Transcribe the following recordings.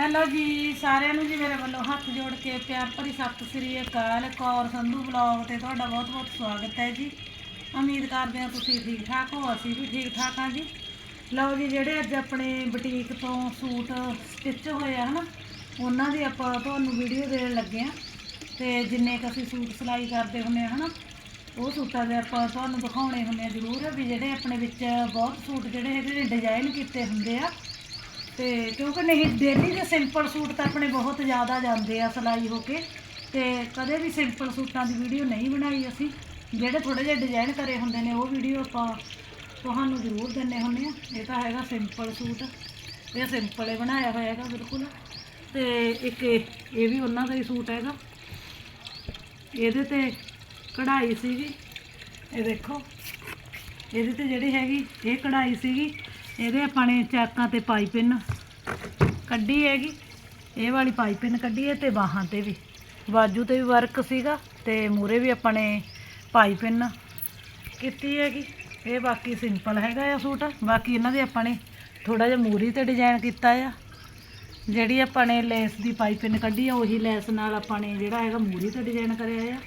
Hello ਜੀ, ਸਾਰਿਆਂ ਨੂੰ ਜੀ ਮੇਰੇ ਵੱਲੋਂ ਹੱਥ ਜੋੜ ਕੇ ਪਿਆਰ ਭਰੀ ਸਤਿ ਸ੍ਰੀ ਅਕਾਲ। ਕੌਰ ਸੰਧੂ ਬਲੌਗ ਤੇ ਤੁਹਾਡਾ ਬਹੁਤ ਬਹੁਤ ਸਵਾਗਤ ਹੈ ਜੀ। ਉਮੀਦ ਕਰਦੇ ਹਾਂ ਤੁਸੀਂ ਠੀਕ ਠਾਕ ਹੋ, ਅਸੀਂ ਵੀ ਠੀਕ ਠਾਕ ਹਾਂ ਜੀ। ਲਓ ਜੀ, ਜਿਹੜੇ ਅੱਜ ਆਪਣੇ ਬੁਟੀਕ ਤੋਂ ਸੂਟ ਸਟਿਚ ਹੋਏ ਆ ਹਨਾ, ਉਹਨਾਂ ਦੀ ਆਪਾਂ ਤੁਹਾਨੂੰ ਵੀਡੀਓ ਦੇਣ ਲੱਗੇ ਆ ਤੇ ਜਿੰਨੇ ਕੁ ਅਸੀਂ ਸੂਟ ਸਿਲਾਈ ਕਰਦੇ ਹੁੰਦੇ ਆ ਹਨਾ, ਉਹ ਸੂਟਾਂ ਦੇ ਆਪਾਂ ਤੁਹਾਨੂੰ ਦਿਖਾਉਣੇ ਹੁੰਦੇ ਆ ਜ਼ਰੂਰ ਵੀ ਜਿਹੜੇ ਆਪਣੇ ਵਿੱਚ ਬਹੁਤ ਸੂਟ ਜਿਹੜੇ ਹੈਗੇ ਨੇ ਡਿਜ਼ਾਈਨ ਕੀਤੇ ਹੁੰਦੇ ਆ। ਤੇ ਕਿਉਂਕਿ ਨਹੀਂ ਡੇਲੀ ਦੇ ਸਿੰਪਲ ਸੂਟ ਤਾਂ ਆਪਣੇ ਬਹੁਤ ਜ਼ਿਆਦਾ ਜਾਂਦੇ ਆ ਸਿਲਾਈ ਹੋ ਕੇ। ਤੇ ਕਦੇ ਵੀ ਸਿੰਪਲ ਸੂਟਾਂ ਦੀ ਵੀਡੀਓ ਨਹੀਂ ਬਣਾਈ ਅਸੀਂ। ਜਿਹੜੇ ਥੋੜੇ ਜਿਹੇ ਡਿਜ਼ਾਈਨ ਕਰੇ ਹੁੰਦੇ ਨੇ, ਉਹ ਵੀਡੀਓ ਆਪਾਂ ਤੁਹਾਨੂੰ ਜ਼ਰੂਰ ਦਿੰਨੇ ਹੁੰਦੇ ਆ। ਇਹ ਤਾਂ ਹੈਗਾ ਸਿੰਪਲ ਸੂਟ। ਇਹ ਸਿੰਪਲ ਹੀ ਬਣਾਇਆ ਹੋਇਆ ਹੈਗਾ, ਬਿਲਕੁਲ। ਤੇ ਇੱਕ ਇਹ ਵੀ ਉਹਨਾਂ ਦਾ ਹੀ ਸੂਟ ਹੈਗਾ। ਇਹਦੇ ਤੇ ਕਢਾਈ ਸੀਗੀ। ਇਹ ਦੇਖੋ। ਇਹਦੇ ਤੇ ਜਿਹੜੀ ਹੈਗੀ, ਇਹ ਕਢਾਈ ਸੀਗੀ। ਇਹਦੇ ਆਪਾਂ ਨੇ ਚਾਕਾਂ ਤੇ ਪਾਈਪਿੰਨ ਕੱਢੀ ਹੈਗੀ। ਇਹ ਵਾਲੀ ਪਾਈਪਿੰਨ ਕੱਢੀ ਹੈ ਤੇ ਬਾਹਾਂ ਤੇ ਵੀ। ਬਾਜੂ ਤੇ ਵੀ ਵਰਕ ਸੀਗਾ ਤੇ ਮੂਰੇ ਵੀ ਆਪਾਂ ਨੇ ਪਾਈਪਿੰਨ ਕੀਤੀ ਹੈਗੀ। ਇਹ ਬਾਕੀ ਸਿੰਪਲ ਹੈਗਾ ਆ ਸੂਟ। ਬਾਕੀ ਇਹਨਾਂ ਦੇ ਆਪਾਂ ਨੇ ਥੋੜਾ ਜਿਹਾ ਮੂਰੀ ਤੇ ਡਿਜ਼ਾਈਨ ਕੀਤਾ ਆ। ਜਿਹੜੀ ਆਪਾਂ ਨੇ ਲੈਸ ਦੀ ਪਾਈਪਿੰਨ ਕੱਢੀ ਆ, ਉਹੀ ਲੈਸ ਨਾਲ ਆਪਾਂ ਨੇ ਜਿਹੜਾ ਹੈਗਾ ਮੂਰੀ ਤੇ ਡਿਜ਼ਾਈਨ ਕਰਿਆ ਆ।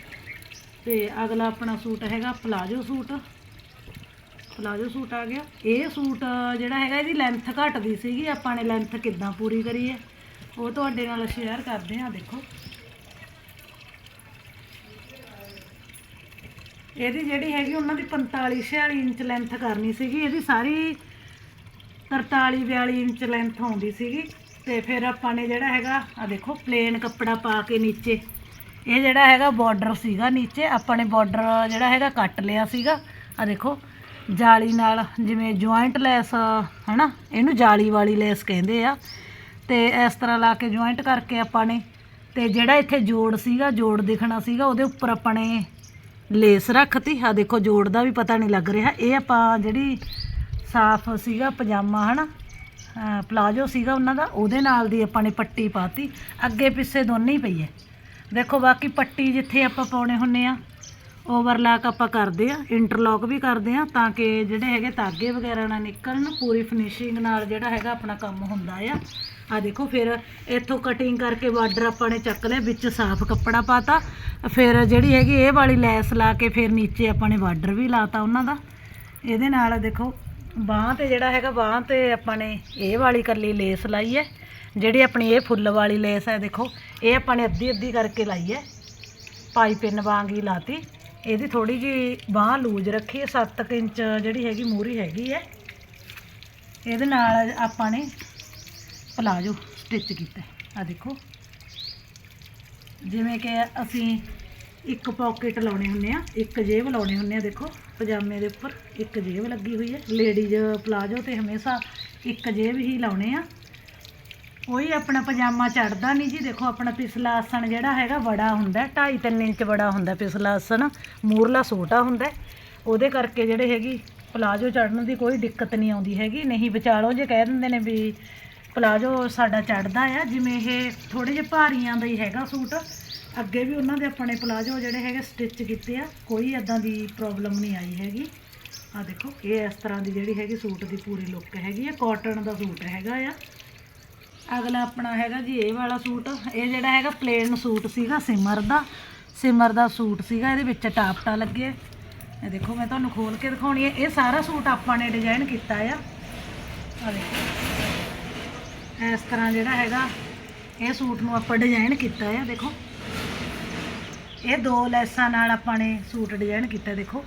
ਤੇ ਅਗਲਾ ਆਪਣਾ ਸੂਟ ਹੈਗਾ ਪਲਾਜੋ ਸੂਟ। ਪਲਾਜੋ ਸੂਟ ਆ ਗਿਆ। ਇਹ ਸੂਟ ਜਿਹੜਾ ਹੈਗਾ, ਇਹਦੀ ਲੈਂਥ ਘਟਦੀ ਸੀਗੀ। ਆਪਾਂ ਨੇ ਲੈਂਥ ਕਿੱਦਾਂ ਪੂਰੀ ਕਰੀ ਹੈ, ਉਹ ਤੁਹਾਡੇ ਨਾਲ ਸ਼ੇਅਰ ਕਰਦੇ ਹਾਂ, ਦੇਖੋ। ਇਹਦੀ ਜਿਹੜੀ ਹੈਗੀ, ਉਹਨਾਂ ਦੀ 45 46 ਇੰਚ ਲੈਂਥ ਕਰਨੀ ਸੀਗੀ। ਇਹਦੀ ਸਾਰੀ 43 42 ਇੰਚ ਲੈਂਥ ਆਉਂਦੀ ਸੀਗੀ। ਤੇ ਫਿਰ ਆਪਾਂ ਨੇ ਜਿਹੜਾ ਹੈਗਾ ਆ ਦੇਖੋ ਪਲੇਨ ਕੱਪੜਾ ਪਾ ਕੇ ਨੀਚੇ। ਇਹ ਜਿਹੜਾ ਹੈਗਾ ਬਾਰਡਰ ਸੀਗਾ ਨੀਚੇ। ਆਪਾਂ ਨੇ ਬਾਰਡਰ ਜਿਹੜਾ ਹੈਗਾ, ਕੱਟ ਲਿਆ ਸੀਗਾ। ਆ ਦੇਖੋ ਜਾਲੀ ਨਾਲ ਜਿਵੇਂ ਜੁਆਇੰਟ ਲੈਸ, ਹਨਾ, ਇਹਨੂੰ ਜਾਲੀ ਵਾਲੀ ਲੈਸ ਕਹਿੰਦੇ ਆ। ਤੇ ਇਸ ਤਰ੍ਹਾਂ ਲਾ ਕੇ ਜੁਆਇੰਟ ਕਰਕੇ ਆਪਾਂ ਨੇ, ਤੇ ਜਿਹੜਾ ਇੱਥੇ ਜੋੜ ਸੀਗਾ, ਜੋੜ ਦਿਖਣਾ ਸੀਗਾ, ਉਹਦੇ ਉੱਪਰ ਆਪਾਂ ਨੇ ਲੇਸ ਰੱਖਤੀ। ਆ ਦੇਖੋ, ਜੋੜ ਦਾ ਵੀ ਪਤਾ ਨਹੀਂ ਲੱਗ ਰਿਹਾ। ਇਹ ਆਪਾਂ ਜਿਹੜੀ ਸਾਫ਼ ਸੀਗਾ, ਪਜਾਮਾ, ਹਨਾ, ਅਹ ਪਲਾਜੋ ਸੀਗਾ ਉਹਨਾਂ ਦਾ, ਉਹਦੇ ਨਾਲ ਦੀ ਆਪਾਂ ਨੇ ਪੱਟੀ ਪਾਤੀ। ਅੱਗੇ ਪਿੱਛੇ ਦੋਨੇ ਹੀ ਪਈ ਹੈ। ਦੇਖੋ, ਬਾਕੀ ਪੱਟੀ ਜਿੱਥੇ ਆਪਾਂ ਪਾਉਣੇ ਹੁੰਨੇ ਆ ਓਵਰਲਾਕ ਆਪਾਂ ਕਰਦੇ ਆ ਇੰਟਰਲੌਕ ਵੀ ਕਰਦੇ ਆ ਤਾਂ ਕਿ ਜਿਹੜੇ ਹੈਗੇ ਧਾਗੇ ਵਗੈਰਾ ਨਾ ਨਿਕਲਣ, ਪੂਰੀ ਫਿਨਿਸ਼ਿੰਗ ਨਾਲ ਜਿਹੜਾ ਹੈਗਾ ਆਪਣਾ ਕੰਮ ਹੁੰਦਾ ਆ। ਆ ਦੇਖੋ ਫਿਰ ਇੱਥੋਂ ਕਟਿੰਗ ਕਰਕੇ ਬਾਰਡਰ ਆਪਾਂ ਨੇ ਚੱਕ ਲਿਆ, ਵਿੱਚ ਸਾਫ਼ ਕੱਪੜਾ ਪਾਤਾ। ਫਿਰ ਜਿਹੜੀ ਹੈਗੀ ਇਹ ਵਾਲੀ ਲੈਸ ਲਾ ਕੇ ਫਿਰ ਨੀਚੇ ਆਪਾਂ ਨੇ ਬਾਰਡਰ ਵੀ ਲਾਤਾ ਉਹਨਾਂ ਦਾ। ਇਹਦੇ ਨਾਲ ਦੇਖੋ, ਬਾਹਾਂ ਤੇ ਜਿਹੜਾ ਹੈਗਾ, ਬਾਹਾਂ ਤੇ ਆਪਾਂ ਨੇ ਇਹ ਵਾਲੀ ਕੱਲੀ ਲੇਸ ਲਾਈ ਹੈ। ਜਿਹੜੀ ਆਪਣੀ ਇਹ ਫੁੱਲ ਵਾਲੀ ਲੇਸ ਹੈ ਦੇਖੋ, ਇਹ ਆਪਾਂ ਨੇ ਅੱਧੀ ਅੱਧੀ ਕਰਕੇ ਲਾਈ ਹੈ। ਪਾਈਪਿੰਨ ਵਾਂਗ ਹੀ ਲਾਤੀ। ਇਹਦੀ ਥੋੜੀ ਜੀ ਬਾਹ ਲੂਜ ਰੱਖੀ ਹੈ 7 ਇੰਚ ਜਿਹੜੀ ਹੈਗੀ ਮੂਰੀ ਹੈਗੀ ਹੈ। ਇਹਦੇ ਨਾਲ ਆਪਾਂ ਨੇ ਪਲਾਜੋ ਸਟਿਚ ਕੀਤਾ ਆ ਦੇਖੋ। ਜਿਵੇਂ ਕਿ ਅਸੀਂ ਇੱਕ ਪਾਕਟ ਲਾਉਣੇ ਹੁੰਦੇ ਆ ਇੱਕ ਜੇਬ ਲਾਉਣੇ ਹੁੰਦੇ ਆ ਦੇਖੋ, ਪਜਾਮੇ ਦੇ ਉੱਪਰ ਇੱਕ ਜੇਬ ਲੱਗੀ ਹੋਈ ਹੈ। ਲੇਡੀਜ਼ ਪਲਾਜੋ ਤੇ ਹਮੇਸ਼ਾ ਇੱਕ ਜੇਬ ਹੀ ਲਾਉਣੇ ਆ। ਕੋਈ ਆਪਣਾ ਪਜਾਮਾ ਚੜਦਾ ਨਹੀਂ ਜੀ। ਦੇਖੋ ਆਪਣਾ ਪਿਛਲਾ ਆਸਣ ਜਿਹੜਾ ਹੈਗਾ ਬੜਾ ਹੁੰਦਾ 2.5 3 ਇੰਚ ਬੜਾ ਹੁੰਦਾ ਪਿਛਲਾ ਆਸਣ। ਮੂਰਲਾ ਛੋਟਾ ਹੁੰਦਾ ਉਹਦੇ ਕਰਕੇ ਜਿਹੜੇ ਹੈਗੀ, ਪਲਾਜੋ ਚੜਨ ਦੀ ਕੋਈ ਦਿੱਕਤ ਨਹੀਂ ਆਉਂਦੀ ਹੈਗੀ। ਨਹੀਂ ਵਿਚਾਲੋ ਜੇ ਕਹਿ ਦਿੰਦੇ ਨੇ ਵੀ ਪਲਾਜੋ ਸਾਡਾ ਚੜਦਾ ਆ, ਜਿਵੇਂ ਇਹ ਥੋੜੇ ਜਿਹੇ ਭਾਰੀਆਂ ਦਾ ਹੀ ਹੈਗਾ ਸੂਟ। ਅੱਗੇ ਵੀ ਉਹਨਾਂ ਦੇ ਆਪਣੇ ਪਲਾਜੋ ਜਿਹੜੇ ਹੈਗੇ ਸਟਿਚ ਕੀਤੇ ਆ, ਕੋਈ ਐਦਾਂ ਦੀ ਪ੍ਰੋਬਲਮ ਨਹੀਂ ਆਈ ਹੈਗੀ। ਆ ਦੇਖੋ, ਇਹ ਇਸ ਤਰ੍ਹਾਂ ਦੀ ਜਿਹੜੀ ਹੈਗੀ ਸੂਟ ਦੀ ਪੂਰੀ ਲੁੱਕ ਹੈਗੀ ਆ ਕਾਟਨ ਦਾ ਸੂਟ ਹੈਗਾ ਆ। ਅਗਲਾ ਆਪਣਾ ਹੈਗਾ ਜੀ ਇਹ ਵਾਲਾ ਸੂਟ। ਇਹ ਜਿਹੜਾ ਹੈਗਾ ਪਲੇਨ ਸੂਟ ਸੀਗਾ, ਸਿਮਰ ਦਾ। ਸਿਮਰ ਦਾ ਸੂਟ ਸੀਗਾ, ਇਹਦੇ ਵਿੱਚ ਟਾਪਟਾ ਲੱਗੇ। ਇਹ ਦੇਖੋ, ਮੈਂ ਤੁਹਾਨੂੰ ਖੋਲ ਕੇ ਦਿਖਾਉਣੀ ਹੈ। ਇਹ ਸਾਰਾ ਸੂਟ ਆਪਾਂ ਨੇ ਡਿਜ਼ਾਈਨ ਕੀਤਾ ਆ। ਆ ਦੇਖੋ। ਇਸ ਤਰ੍ਹਾਂ ਜਿਹੜਾ ਹੈਗਾ, ਇਹ ਸੂਟ ਨੂੰ ਆਪਾਂ ਡਿਜ਼ਾਈਨ ਕੀਤਾ ਆ, ਦੇਖੋ। ਇਹ ਦੋ ਲੈਸਾਂ ਨਾਲ ਆਪਾਂ ਨੇ ਸੂਟ ਡਿਜ਼ਾਈਨ ਕੀਤਾ, ਦੇਖੋ।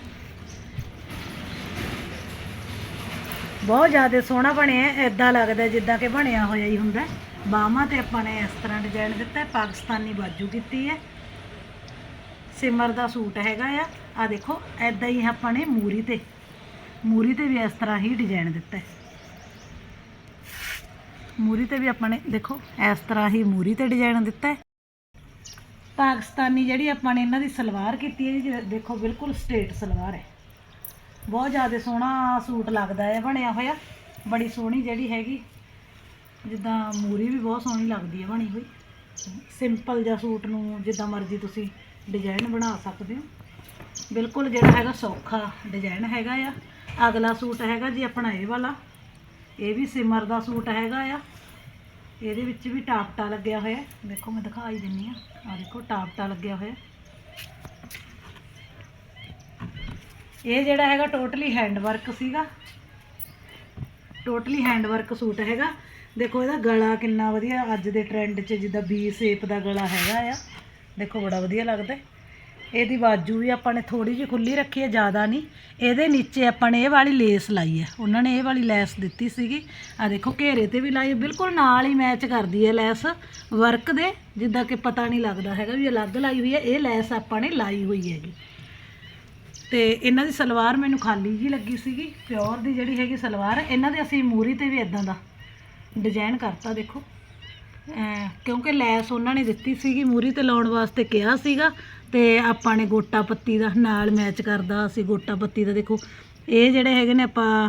ਬਹੁਤ ਜ਼ਿਆਦਾ ਸੋਹਣਾ ਬਣਿਆ ਐਦਾਂ ਲੱਗਦਾ ਜਿੱਦਾਂ ਕਿ ਬਣਿਆ ਹੋਇਆ ਹੀ ਹੁੰਦਾ ਬਾਹਾਂ ਤੇ ਆਪਾਂ ਨੇ ਇਸ ਤਰ੍ਹਾਂ ਡਿਜ਼ਾਈਨ ਦਿੱਤਾ ਪਾਕਿਸਤਾਨੀ ਬਾਜੂ ਕੀਤੀ ਹੈ। ਸਿਮਰ ਦਾ ਸੂਟ ਹੈਗਾ ਆ ਆ ਦੇਖੋ ਐਦਾਂ ਹੀ ਆਪਾਂ ਨੇ ਮੂਰੀ ਤੇ ਮੂਰੀ ਤੇ ਵੀ ਇਸ ਤਰ੍ਹਾਂ ਹੀ ਡਿਜ਼ਾਈਨ ਦਿੱਤਾ ਹੈ। ਮੂਰੀ ਤੇ ਵੀ ਆਪਾਂ ਨੇ, ਦੇਖੋ, ਇਸ ਤਰ੍ਹਾਂ ਹੀ ਮੂਰੀ ਤੇ ਡਿਜ਼ਾਈਨ ਦਿੱਤਾ ਹੈ। ਪਾਕਿਸਤਾਨੀ ਜਿਹੜੀ ਆਪਾਂ ਨੇ ਇਹਨਾਂ ਦੀ ਸਲਵਾਰ ਕੀਤੀ ਹੈ ਜੀ, ਦੇਖੋ, ਬਿਲਕੁਲ ਸਟੇਟ ਸਲਵਾਰ ਹੈ। ਬਹੁਤ ਜ਼ਿਆਦਾ ਸੋਹਣਾ ਸੂਟ ਲੱਗਦਾ ਹੈ, ਬਣਿਆ ਹੋਇਆ। ਬੜੀ ਸੋਹਣੀ ਜਿਹੜੀ ਹੈਗੀ। ਜਿੱਦਾਂ ਮੂਰੀ ਵੀ ਬਹੁਤ ਸੋਹਣੀ ਲੱਗਦੀ ਹੈ ਬਣੀ ਹੋਈ। ਸਿੰਪਲ ਜਿਹਾ ਸੂਟ ਨੂੰ ਜਿੱਦਾਂ ਮਰਜ਼ੀ ਤੁਸੀਂ ਡਿਜ਼ਾਈਨ ਬਣਾ ਸਕਦੇ ਹੋ। ਬਿਲਕੁਲ ਜਿਹੜਾ ਹੈਗਾ ਸੌਖਾ ਡਿਜ਼ਾਈਨ ਹੈਗਾ ਆ। ਅਗਲਾ ਸੂਟ ਹੈਗਾ ਜੀ ਆਪਣਾ ਇਹ ਵਾਲਾ। ਇਹ ਵੀ ਸਿਮਰ ਦਾ ਸੂਟ ਹੈਗਾ ਆ। ਇਹਦੇ ਵਿੱਚ ਵੀ ਟਾਪਟਾ ਲੱਗਿਆ ਹੋਇਆ। ਦੇਖੋ ਮੈਂ ਦਿਖਾਈ ਹੀ ਦਿੰਨੀ ਆ। ਆ ਦੇਖੋ, ਟਾਪਟਾ ਲੱਗਿਆ ਹੋਇਆ। ਇਹ ਜਿਹੜਾ ਹੈਗਾ ਟੋਟਲੀ ਹੈਂਡ ਵਰਕ ਸੀਗਾ। ਟੋਟਲੀ ਹੈਂਡ ਵਰਕ ਸੂਟ ਹੈਗਾ। ਦੇਖੋ ਇਹਦਾ ਗਲਾ ਕਿੰਨਾ ਵਧੀਆ, ਅੱਜ ਦੇ ਟ੍ਰੈਂਡ 'ਚ ਜਿੱਦਾਂ ਬੀ ਸ਼ੇਪ ਦਾ ਗਲਾ ਹੈਗਾ ਆ। ਦੇਖੋ ਬੜਾ ਵਧੀਆ ਲੱਗਦਾ। ਇਹਦੀ ਬਾਜੂ ਵੀ ਆਪਾਂ ਨੇ ਥੋੜੀ ਜਿਹੀ ਖੁੱਲੀ ਰੱਖੀ ਹੈ ਜ਼ਿਆਦਾ ਨਹੀਂ। ਇਹਦੇ ਨੀਚੇ ਆਪਾਂ ਨੇ ਇਹ ਵਾਲੀ ਲੇਸ ਲਾਈ ਹੈ ਉਹਨਾਂ ਨੇ ਇਹ ਵਾਲੀ ਲੈਸ ਦਿੱਤੀ ਸੀਗੀ। ਆ ਦੇਖੋ ਘੇਰੇ ਤੇ ਵੀ ਲਾਈ ਬਿਲਕੁਲ ਨਾਲ ਹੀ ਮੈਚ ਕਰਦੀ ਹੈ ਲੈਸ ਵਰਕ ਦੇ, ਜਿੱਦਾਂ ਕਿ ਪਤਾ ਨਹੀਂ ਲੱਗਦਾ ਹੈਗਾ ਵੀ ਅਲੱਗ ਲਾਈ ਹੋਈ ਹੈ ਇਹ ਲੈਸ ਆਪਾਂ ਨੇ ਲਾਈ ਹੋਈ ਹੈਗੀ। ਤੇ ਇਹਨਾਂ ਦੀ ਸਲਵਾਰ ਮੈਨੂੰ ਖਾਲੀ ਜੀ ਲੱਗੀ ਸੀਗੀ, ਪਿਓਰ ਦੀ ਜਿਹੜੀ ਹੈਗੀ ਸਲਵਾਰ ਇਹਨਾਂ ਦੇ ਅਸੀਂ ਮੂਰੀ ਤੇ ਵੀ ਇਦਾਂ ਦਾ ਡਿਜ਼ਾਈਨ ਕਰਤਾ, ਦੇਖੋ। ਕਿਉਂਕਿ ਲੈਸ ਉਹਨਾਂ ਨੇ ਦਿੱਤੀ ਸੀਗੀ, ਮੂਰੀ ਤੇ ਲਾਉਣ ਵਾਸਤੇ ਕਿਹਾ ਸੀਗਾ, ਤੇ ਆਪਾਂ ਨੇ ਗੋਟਾ ਪੱਤੀ ਦਾ ਨਾਲ ਮੈਚ ਕਰਦਾ, ਅਸੀਂ ਗੋਟਾ ਪੱਤੀ ਦਾ ਦੇਖੋ। ਇਹ ਜਿਹੜੇ ਹੈਗੇ ਨੇ ਆਪਾਂ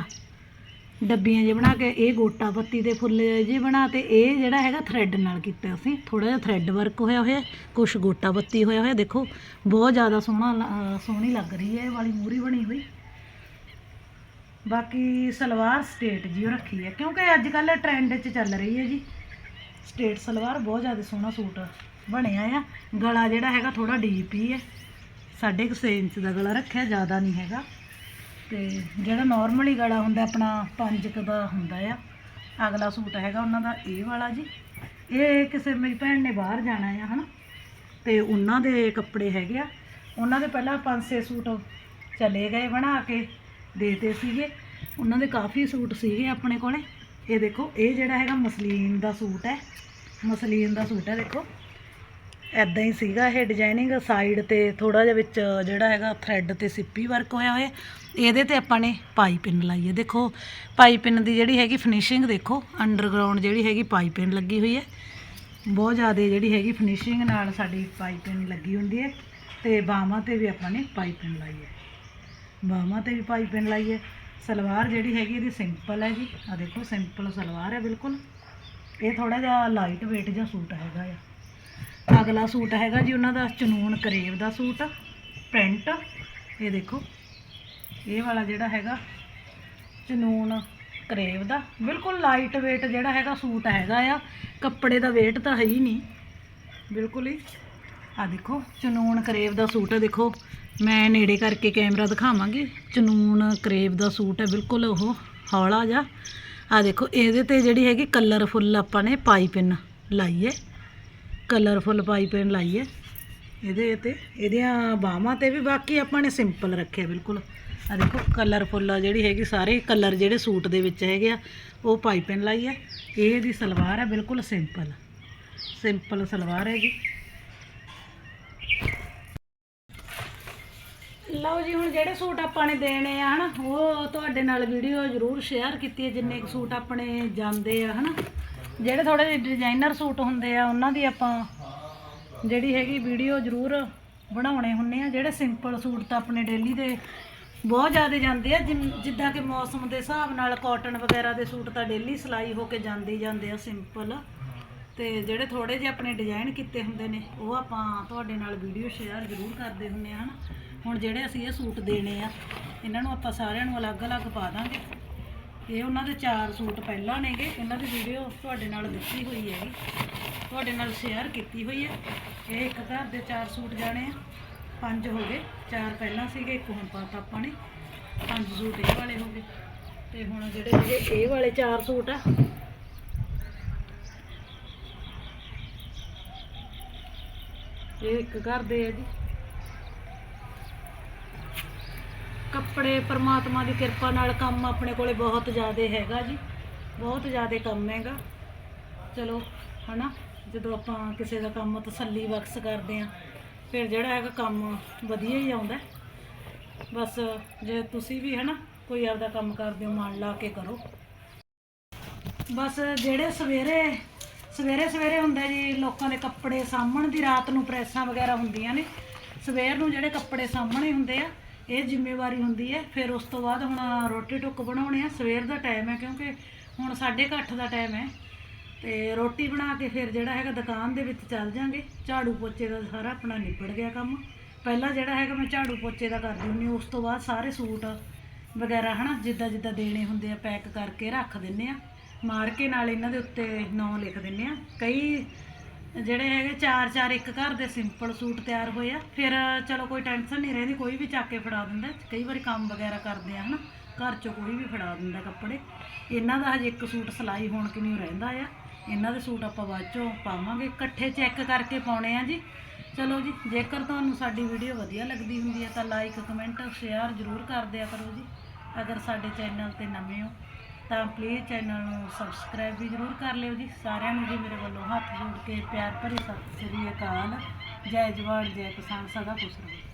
ਡੱਬੀਆਂ ਜੇ ਬਣਾ ਕੇ, ਇਹ ਗੋਟਾ ਪੱਤੀ ਦੇ ਫੁੱਲ ਜੇ ਬਣਾ ਤੇ ਇਹ ਜਿਹੜਾ ਹੈਗਾ ਥਰੈਡ ਨਾਲ ਕੀਤਾ ਅਸੀਂ। ਥੋੜਾ ਜਿਹਾ ਥਰੈਡ ਵਰਕ ਹੋਇਆ ਹੋਇਆ ਕੁਝ ਗੋਟਾ ਪੱਤੀ ਹੋਇਆ ਹੋਇਆ, ਦੇਖੋ, ਬਹੁਤ ਜ਼ਿਆਦਾ ਸੋਹਣਾ ਲ- ਸੋਹਣੀ ਲੱਗ ਰਹੀ ਹੈ, ਇਹ ਵਾਲੀ ਮੂਰੀ ਬਣੀ ਹੋਈ। ਬਾਕੀ ਸਲਵਾਰ ਸਟੇਟ ਜੀ ਉਹ ਰੱਖੀ ਹੈ, ਕਿਉਂਕਿ ਅੱਜ ਕੱਲ ਟ੍ਰੈਂਡ 'ਚ ਚੱਲ ਰਹੀ ਹੈ ਜੀ। ਸਟੇਟ ਸਲਵਾਰ ਬਹੁਤ ਜ਼ਿਆਦਾ ਸੋਹਣਾ ਸੂਟ ਬਣਿਆ ਆ। ਗਲਾ ਜਿਹੜਾ ਹੈਗਾ ਥੋੜਾ ਡੀਪ ਹੀ ਹੈ। ਸਾਢੇ ਕੁ ਛੇ ਇੰਚ ਦਾ ਗਲਾ ਰੱਖਿਆ, ਜ਼ਿਆਦਾ ਨਹੀਂ ਹੈਗਾ। ਤੇ ਜਿਹੜਾ ਨਾਰਮਲੀ ਗਲਾ ਹੁੰਦਾ ਆਪਣਾ 5 ਕੁ ਦਾ ਹੁੰਦਾ ਆ। ਅਗਲਾ ਸੂਟ ਹੈਗਾ ਉਹਨਾਂ ਦਾ ਇਹ ਵਾਲਾ ਜੀ। ਇਹ ਕਿਸੇ ਮੇਰੀ ਭੈਣ ਨੇ ਬਾਹਰ ਜਾਣਾ ਆ, ਹਨਾ? ਤੇ ਉਹਨਾਂ ਦੇ ਕੱਪੜੇ ਹੈਗੇ ਆ। ਉਹਨਾਂ ਦੇ ਪਹਿਲਾਂ 5-6 ਸੂਟ ਚਲੇ ਗਏ ਬਣਾ ਕੇ ਦੇਤੇ ਸੀਗੇ। ਉਹਨਾਂ ਦੇ ਕਾਫੀ ਸੂਟ ਸੀਗੇ ਆਪਣੇ ਕੋਲੇ। ਇਹ ਦੇਖੋ, ਇਹ ਜਿਹੜਾ ਹੈਗਾ ਮਸਲੀਨ ਦਾ ਸੂਟ ਹੈ। ਮਸਲੀਨ ਦਾ ਸੂਟ ਹੈ, ਦੇਖੋ। ਐਦਾਂ ਹੀ ਸੀਗਾ ਇਹ ਡਿਜ਼ਾਈਨਿੰਗ ਸਾਈਡ ਤੇ ਥੋੜਾ ਜਿਹਾ ਵਿੱਚ ਜਿਹੜਾ ਹੈਗਾ ਥ੍ਰੈਡ ਤੇ ਸਿੱਪੀ ਵਰਕ ਹੋਇਆ ਹੋਇਆ। ਇਹਦੇ ਤੇ ਆਪਾਂ ਨੇ ਪਾਈਪਿੰਨ ਲਾਈ ਹੈ। ਦੇਖੋ ਪਾਈਪਿੰਨ ਦੀ ਜਿਹੜੀ ਹੈਗੀ ਫਿਨਿਸ਼ਿੰਗ ਦੇਖੋ ਅੰਡਰਗਰਾਉਂਡ ਜਿਹੜੀ ਹੈਗੀ ਪਾਈਪਿੰਨ ਲੱਗੀ ਹੋਈ ਹੈ। ਬਹੁਤ ਜ਼ਿਆਦਾ ਜਿਹੜੀ ਹੈਗੀ ਫਿਨਿਸ਼ਿੰਗ ਨਾਲ ਸਾਡੀ ਪਾਈਪਿੰਨ ਲੱਗੀ ਹੁੰਦੀ ਹੈ ਤੇ ਬਾਹਾਂ ਤੇ ਵੀ ਆਪਾਂ ਨੇ ਪਾਈਪਿੰਨ ਲਾਈ ਹੈ। ਬਾਹਾਂ ਤੇ ਵੀ ਪਾਈਪਿੰਨ ਲਾਈ ਹੈ। ਸਲਵਾਰ ਜਿਹੜੀ ਹੈਗੀ ਇਹਦੀ ਸਿੰਪਲ ਹੈ ਜੀ। ਆ ਦੇਖੋ ਸਿੰਪਲ ਸਲਵਾਰ ਹੈ ਬਿਲਕੁਲ। ਇਹ ਥੋੜਾ ਜਿਹਾ ਲਾਈਟ weight ਜਿਹਾ ਸੂਟ ਹੈਗਾ ਆ। ਅਗਲਾ ਸੂਟ ਹੈਗਾ ਜੀ ਉਹਨਾਂ ਦਾ ਚਨੂਨ ਕਰੇਵ ਦਾ ਸੂਟ, ਪ੍ਰਿੰਟ। ਇਹ ਦੇਖੋ, ਇਹ ਵਾਲਾ ਜਿਹੜਾ ਹੈਗਾ, ਚਨੂਨ ਕਰੇਵ ਦਾ। ਬਿਲਕੁਲ ਲਾਈਟ weight ਜਿਹੜਾ ਹੈਗਾ ਸੂਟ ਹੈਗਾ ਆ। ਕੱਪੜੇ ਦਾ weight ਤਾਂ ਹੈ ਹੀ ਨਹੀਂ। ਬਿਲਕੁਲ ਹੀ। ਆ ਦੇਖੋ, ਚਨੂਨ ਕਰੇਵ ਦਾ ਸੂਟ ਹੈ ਦੇਖੋ। ਮੈਂ ਨੇੜੇ ਕਰਕੇ ਕੈਮਰਾ ਦਿਖਾਵਾਂਗੀ। ਚਨੂਨ ਕਰੇਵ ਦਾ ਸੂਟ ਹੈ ਬਿਲਕੁਲ ਉਹ ਹੌਲਾ ਜਿਹਾ। ਆ ਦੇਖੋ, ਇਹਦੇ ਤੇ ਜਿਹੜੀ ਹੈਗੀ ਕਲਰਫੁੱਲ ਆਪਾਂ ਨੇ ਪਾਈਪਿੰਨ ਲਾਈ ਹੈ ਕਲਰਫੁੱਲ ਪਾਈਪਿੰਨ ਲਾਈ ਹੈ। ਇਹਦੇ ਤੇ, ਇਹਦੀਆਂ ਬਾਹਾਂ ਤੇ ਵੀ ਬਾਕੀ ਆਪਾਂ ਨੇ ਸਿੰਪਲ ਰੱਖਿਆ ਬਿਲਕੁਲ। ਆ ਦੇਖੋ, ਕਲਰਫੁੱਲ ਜਿਹੜੀ ਹੈਗੀ, ਸਾਰੇ ਕਲਰ ਜਿਹੜੇ ਸੂਟ ਦੇ ਵਿੱਚ ਹੈਗੇ ਆ, ਉਹ ਪਾਈਪਿੰਨ ਲਾਈ ਹੈ। ਇਹ ਇਹਦੀ ਸਲਵਾਰ ਹੈ ਬਿਲਕੁਲ ਸਿੰਪਲ। ਸਿੰਪਲ ਸਲਵਾਰ ਹੈਗੀ। ਲਓ ਜੀ, ਹੁਣ ਜਿਹੜੇ ਸੂਟ ਆਪਾਂ ਨੇ ਦੇਣੇ ਆ, ਹਨਾ, ਉਹ ਤੁਹਾਡੇ ਨਾਲ ਵੀਡੀਓ ਜ਼ਰੂਰ ਸ਼ੇਅਰ ਕੀਤੀ ਹੈ, ਜਿੰਨੇ ਕੁ ਸੂਟ ਆਪਣੇ ਜਾਂਦੇ ਆ, ਹਨਾ। ਜਿਹੜੇ ਥੋੜੇ ਜਿਹੇ ਡਿਜ਼ਾਈਨਰ ਸੂਟ ਹੁੰਦੇ ਆ, ਉਹਨਾਂ ਦੀ ਆਪਾਂ ਜਿਹੜੀ ਹੈਗੀ ਵੀਡੀਓ ਜ਼ਰੂਰ ਬਣਾਉਣੇ ਹੁੰਨੇ ਆ, ਜਿਹੜੇ ਸਿੰਪਲ ਸੂਟ ਤਾਂ ਆਪਣੇ ਡੇਲੀ ਦੇ ਬਹੁਤ ਜ਼ਿਆਦਾ ਜਾਂਦੇ ਆ ਜਿਮ ਜਿੱਦਾਂ ਕਿ ਮੌਸਮ ਦੇ ਹਿਸਾਬ ਨਾਲ ਕਾਟਨ ਵਗੈਰਾ ਦੇ ਸੂਟ ਤਾਂ ਡੇਲੀ ਸਿਲਾਈ ਹੋ ਕੇ ਜਾਂਦੇ ਹੀ ਜਾਂਦੇ ਆ ਸਿੰਪਲ ਤੇ ਜਿਹੜੇ ਥੋੜੇ ਜਿਹੇ ਆਪਣੇ ਡਿਜ਼ਾਈਨ ਕੀਤੇ ਹੁੰਦੇ ਨੇ, ਉਹ ਆਪਾਂ ਤੁਹਾਡੇ ਨਾਲ ਵੀਡੀਓ ਸ਼ੇਅਰ ਜ਼ਰੂਰ ਕਰਦੇ ਹੁੰਨੇ ਆ, ਹਨਾ? ਹੁਣ ਜਿਹੜੇ ਅਸੀਂ ਇਹ ਸੂਟ ਦੇਣੇ ਆ, ਇਹਨਾਂ ਨੂੰ ਆਪਾਂ ਸਾਰਿਆਂ ਨੂੰ ਅਲੱਗ-ਅਲੱਗ ਪਾ ਦਾਂਗੇ। ਇਹ ਉਹਨਾਂ ਦੇ ਚਾਰ ਸੂਟ ਪਹਿਲਾਂ ਨੇਗੇ ਇਹਨਾਂ ਦੀ ਵੀਡੀਓ ਤੁਹਾਡੇ ਨਾਲ ਦਿੱਤੀ ਹੋਈ ਹੈਗੀ। ਤੁਹਾਡੇ ਨਾਲ ਸ਼ੇਅਰ ਕੀਤੀ ਹੋਈ ਹੈ। ਇਹ ਇੱਕ ਘਰ ਦੇ ਚਾਰ ਸੂਟ ਜਾਣੇ ਆ। ਪੰਜ ਹੋ ਗਏ। ਚਾਰ ਪਹਿਲਾਂ ਸੀਗੇ, ਇੱਕ ਹੁਣ ਪਾਤਾ ਆਪਾਂ ਨੇ। ਪੰਜ ਸੂਟ ਇਹ ਵਾਲੇ ਹੋ ਗਏ। ਤੇ ਹੁਣ ਜਿਹੜੇ ਹੈਗੇ ਇਹ ਵਾਲੇ ਚਾਰ ਸੂਟ ਆ। ਇਹ ਇੱਕ ਘਰ ਦੇ ਆ ਜੀ। ਕੱਪੜੇ, ਪਰਮਾਤਮਾ ਦੀ ਕਿਰਪਾ ਨਾਲ ਕੰਮ ਆਪਣੇ ਕੋਲੇ ਬਹੁਤ ਜ਼ਿਆਦਾ ਹੈਗਾ ਜੀ। ਬਹੁਤ ਜ਼ਿਆਦਾ ਕੰਮ ਹੈਗਾ। ਚਲੋ, ਹਨਾ, ਜਦੋਂ ਆਪਾਂ ਕਿਸੇ ਦਾ ਕੰਮ ਤਸੱਲੀ ਬਖਸ਼ ਕਰਦੇ ਆ ਫਿਰ ਜਿਹੜਾ ਹੈਗਾ ਕੰਮ ਵਧੀਆ ਹੀ ਆਉਂਦਾ। ਬਸ ਜੇ ਤੁਸੀਂ ਵੀ, ਹਨਾ, ਕੋਈ ਆਪਦਾ ਕੰਮ ਕਰਦੇ ਹੋ ਮਨ ਲਾ ਕੇ ਕਰੋ। ਬਸ ਜਿਹੜੇ ਸਵੇਰੇ ਸਵੇਰੇ ਸਵੇਰੇ ਹੁੰਦਾ ਜੀ, ਲੋਕਾਂ ਦੇ ਕੱਪੜੇ ਸਾਂਭਣ ਦੀ ਰਾਤ ਨੂੰ ਪ੍ਰੈਸਾਂ ਵਗੈਰਾ ਹੁੰਦੀਆਂ ਨੇ। ਸਵੇਰ ਨੂੰ ਜਿਹੜੇ ਕੱਪੜੇ ਸਾਂਭਣੇ ਹੁੰਦੇ ਆ ਇਹ ਜ਼ਿੰਮੇਵਾਰੀ ਹੁੰਦੀ ਹੈ। ਫਿਰ ਉਸ ਤੋਂ ਬਾਅਦ ਹੁਣ ਰੋਟੀ ਟੁੱਕ ਬਣਾਉਣੇ ਆ। ਸਵੇਰ ਦਾ ਟਾਈਮ ਹੈ ਕਿਉਂਕਿ ਹੁਣ 8:30 ਦਾ ਟਾਈਮ ਹੈ। ਤੇ ਰੋਟੀ ਬਣਾ ਕੇ ਫਿਰ ਜਿਹੜਾ ਹੈਗਾ ਦੁਕਾਨ ਦੇ ਵਿੱਚ ਚੱਲ ਜਾਂਗੇ। ਝਾੜੂ ਪੋਚੇ ਦਾ ਸਾਰਾ ਆਪਣਾ ਨਿਬੜ ਗਿਆ ਕੰਮ। ਪਹਿਲਾਂ ਜਿਹੜਾ ਹੈਗਾ ਮੈਂ ਝਾੜੂ ਪੋਚੇ ਦਾ ਕਰਦੀ ਹੁੰਦੀ ਉਸ ਤੋਂ ਬਾਅਦ ਸਾਰੇ ਸੂਟ ਵਗੈਰਾ ਹਨਾ, ਜਿੱਦਾਂ ਜਿੱਦਾਂ ਦੇਣੇ ਹੁੰਦੇ ਆ, ਪੈਕ ਕਰਕੇ ਰੱਖ ਦਿੰਨੇ ਆ। ਮਾਰ ਕੇ ਨਾਲ ਇਹਨਾਂ ਦੇ ਉੱਤੇ ਨਾਂ ਲਿਖ ਦਿੰਨੇ ਆ। ਕਈ ਜਿਹੜੇ ਹੈਗੇ ਚਾਰ ਚਾਰ ਇੱਕ ਘਰ ਦੇ ਸਿੰਪਲ ਸੂਟ ਤਿਆਰ ਹੋਏ ਆ। ਫਿਰ ਚਲੋ ਕੋਈ ਟੈਨਸ਼ਨ ਨਹੀਂ ਰਹਿੰਦੀ, ਕੋਈ ਵੀ ਚੱਕ ਕੇ ਫੜਾ ਦਿੰਦਾ। ਕਈ ਵਾਰੀ ਕੰਮ ਵਗੈਰਾ ਕਰਦੇ ਆ, ਹਨਾ। ਘਰ ਚੋਂ ਕੋਈ ਵੀ ਫੜਾ ਦਿੰਦਾ ਕੱਪੜੇ। ਇਹਨਾਂ ਦਾ ਹਜੇ ਇੱਕ ਸੂਟ ਸਿਲਾਈ ਹੋਣ ਕਿ ਨਹੀਂ ਰਹਿੰਦਾ ਆ। ਇਹਨਾਂ ਦੇ ਸੂਟ ਆਪਾਂ ਬਾਅਦ ਚੋਂ ਪਾਵਾਂਗੇ। ਇਕੱਠੇ ਚੈੱਕ ਕਰਕੇ ਪਾਉਣੇ ਆ ਜੀ। ਚਲੋ ਜੀ, ਜੇਕਰ ਤੁਹਾਨੂੰ ਸਾਡੀ ਵੀਡੀਓ ਵਧੀਆ ਲੱਗਦੀ ਹੁੰਦੀ ਹੈ ਤਾਂ ਲਾਈਕ ਕਮੈਂਟ ਸ਼ੇਅਰ ਜ਼ਰੂਰ ਕਰ ਦਿਆ ਕਰੋ ਜੀ। ਅਗਰ ਸਾਡੇ ਚੈਨਲ ਤੇ ਨਵੇਂ ਹੋ ਤਾਂ ਪਲੀਜ਼ ਚੈਨਲ ਨੂੰ ਸਬਸਕ੍ਰਾਈਬ ਵੀ ਜ਼ਰੂਰ ਕਰ ਲਿਓ ਜੀ। ਸਾਰਿਆਂ ਨੂੰ ਜੀ ਮੇਰੇ ਵੱਲੋਂ ਹੱਥ ਜੋੜ ਕੇ ਪਿਆਰ ਭਰੀ ਸਤਿ ਸ੍ਰੀ ਅਕਾਲ। ਜੈ ਜਵਾਨ, ਜੈ ਕਿਸਾਨ, ਸਦਾ ਖੁਸ਼ ਰਹੋ।